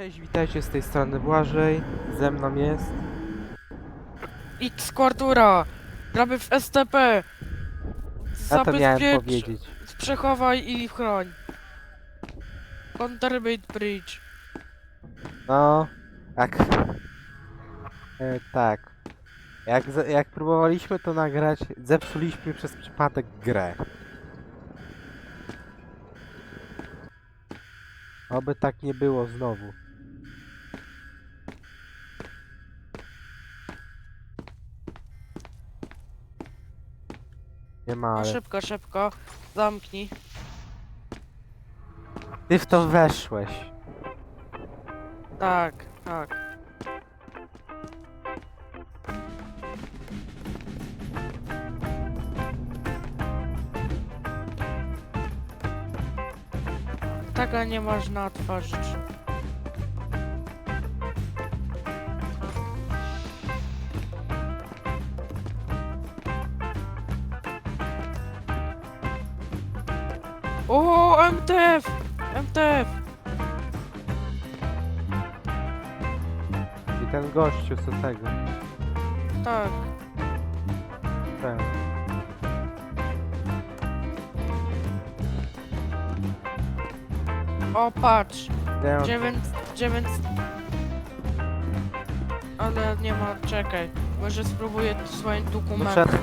Cześć, witajcie z tej strony Błażej. Ze mną jest. X Quartura! Gramy w STP! Ja to miałem Zabezpiecz, powiedzieć. przechowaj i chroń. Containment Bridge. No, tak. E, tak. Jak, za- jak próbowaliśmy to nagrać, zepsuliśmy przez przypadek grę. Oby tak nie było znowu. Nie ma, No ale... szybko, szybko. Zamknij. Ty w to weszłeś. Tak, tak. Tego nie można otworzyć. O, MTF! MTF! I ten gościu co tego. Tak. Ten. O, patrz. Nie, on- Dziewięć, dziewięć... Ale nie ma, czekaj. Może spróbuję swoim dokumentem. Muszę...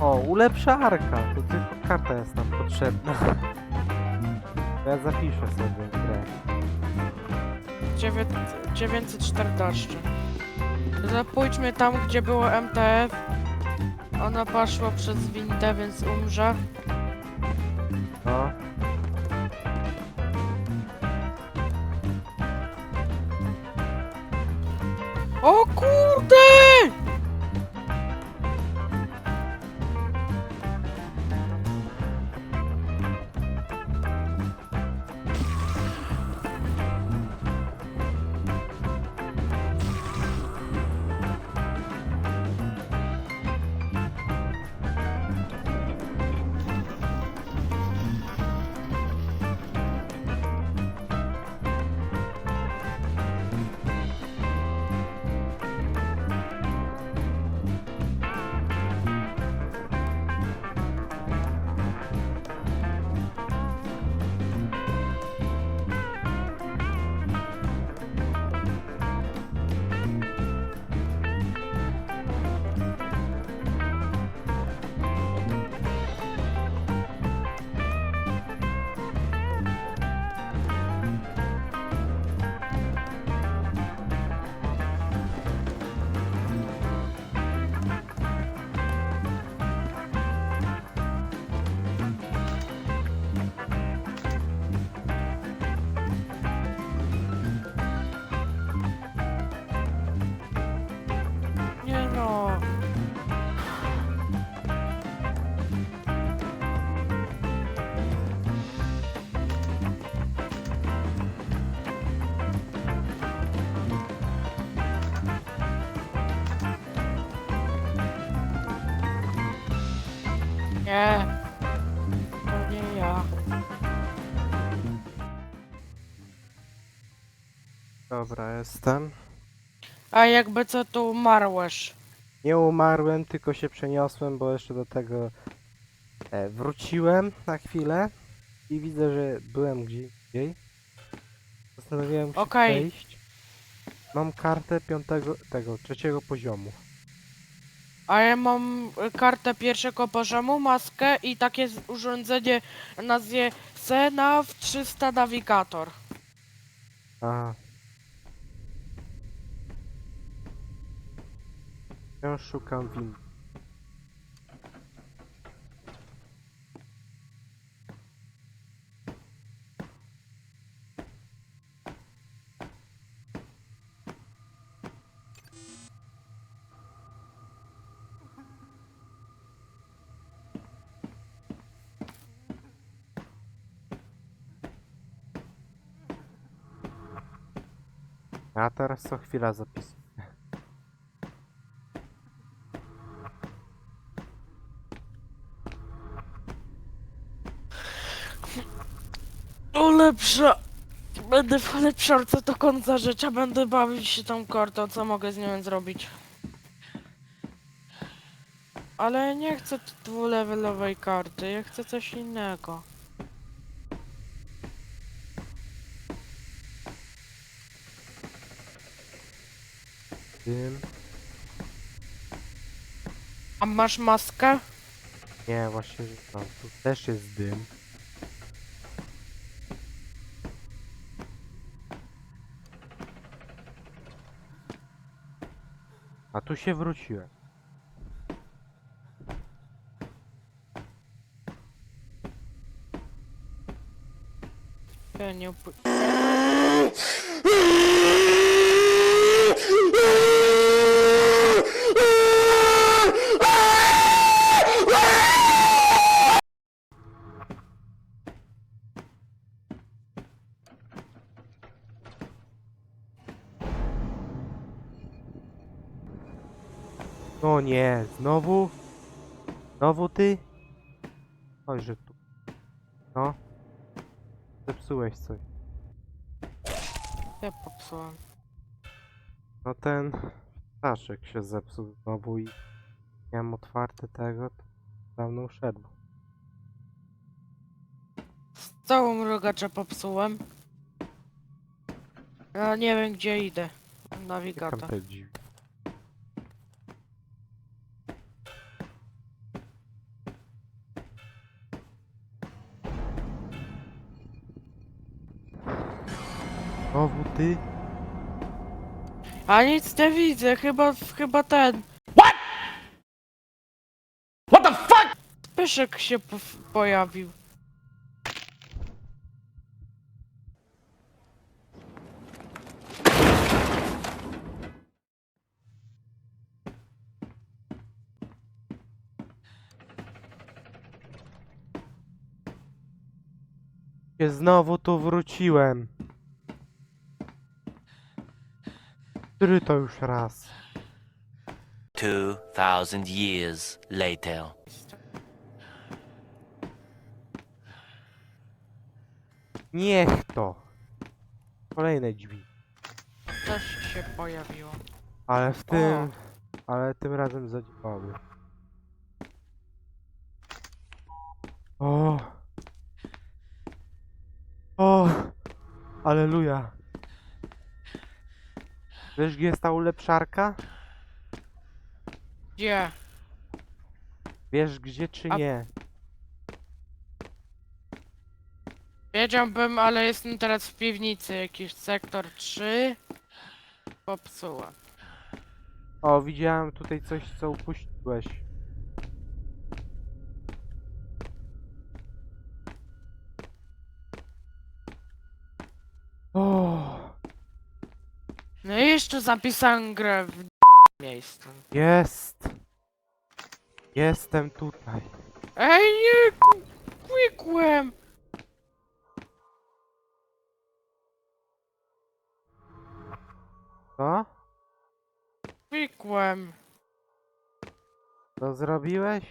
O, ulepszarka! To tylko karta jest nam potrzebna. Ja zapiszę sobie grę. Dziewię... 914. Zapójdźmy tam, gdzie było MTF. Ona poszła przez windę, więc umrze. Nie. To nie ja. Dobra, jestem. A jakby co tu umarłeś? Nie umarłem, tylko się przeniosłem, bo jeszcze do tego e, wróciłem na chwilę i widzę, że byłem gdzie indziej. Postanowiłem się Okej. przejść. Mam kartę piątego, tego, trzeciego poziomu. A ja mam y, kartę pierwszego poziomu, maskę i takie urządzenie nazwie Senav 300 Navigator. Aha. Wciąż szukam win. A teraz co chwila zapisuję. O lepsza! Będę w lepszorce do końca życia, będę bawić się tą kartą, co mogę z nią zrobić. Ale nie chcę dwulevelowej karty, ja chcę coś innego. Dym. A masz maskę? Nie, właśnie, że tam. Tu też jest dym. A tu się wróciłem. Ja nie up- No nie, znowu? Znowu ty? Oj, że tu. No. Zepsułeś coś. Ja popsułam. No ten ptaszek się zepsuł znowu i miałem otwarte tego, to dawno uszedł. Całą mrugacza popsułem. Ja nie wiem gdzie idę. Dziwi. Znowu ty? A nic nie widzę, chyba, chyba ten. What the fuck? Pyszek się po pojawił. Znowu tu wróciłem. Który to już raz? 2000 years later. Niech to. Kolejne drzwi. Też się pojawiło. Ale w tym... Ale tym razem zadziałały. O! O! Aleluja! Wiesz gdzie jest ta ulepszarka? Gdzie? Wiesz gdzie czy A- nie? Wiedziałbym, ale jestem teraz w piwnicy. Jakiś sektor 3. Popsułem. O, widziałem tutaj coś co upuściłeś. Jeszcze zapisałem grę w miejscu. Jest! Jestem tutaj. Ej, nie! ku- Klikłem! Co? Klikłem. Co zrobiłeś?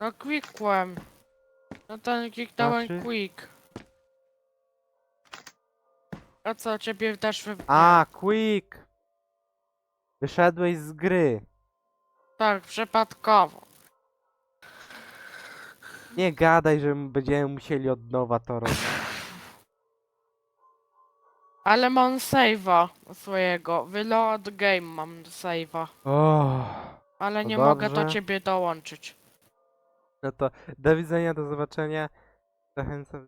No klikłem. No ten kliknąłem Znaczy? quick. A co, ciebie też wy... A, quick! Wyszedłeś z gry. Tak, przypadkowo. Nie gadaj, że będziemy musieli od nowa to robić. Ale mam save'a swojego. Wyload game mam save'a. O, Ale nie mogę do dobrze. ciebie dołączyć. no to do widzenia, do zobaczenia. Zachęcam.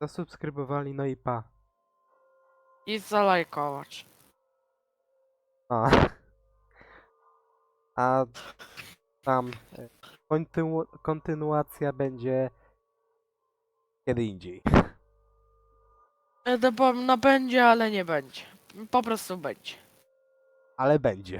Zasubskrybowali, no i pa. I zalajkować. A, A tam e, kontynu kontynuacja będzie kiedy indziej. E, No bo no będzie, ale nie będzie. Po prostu będzie. Ale będzie.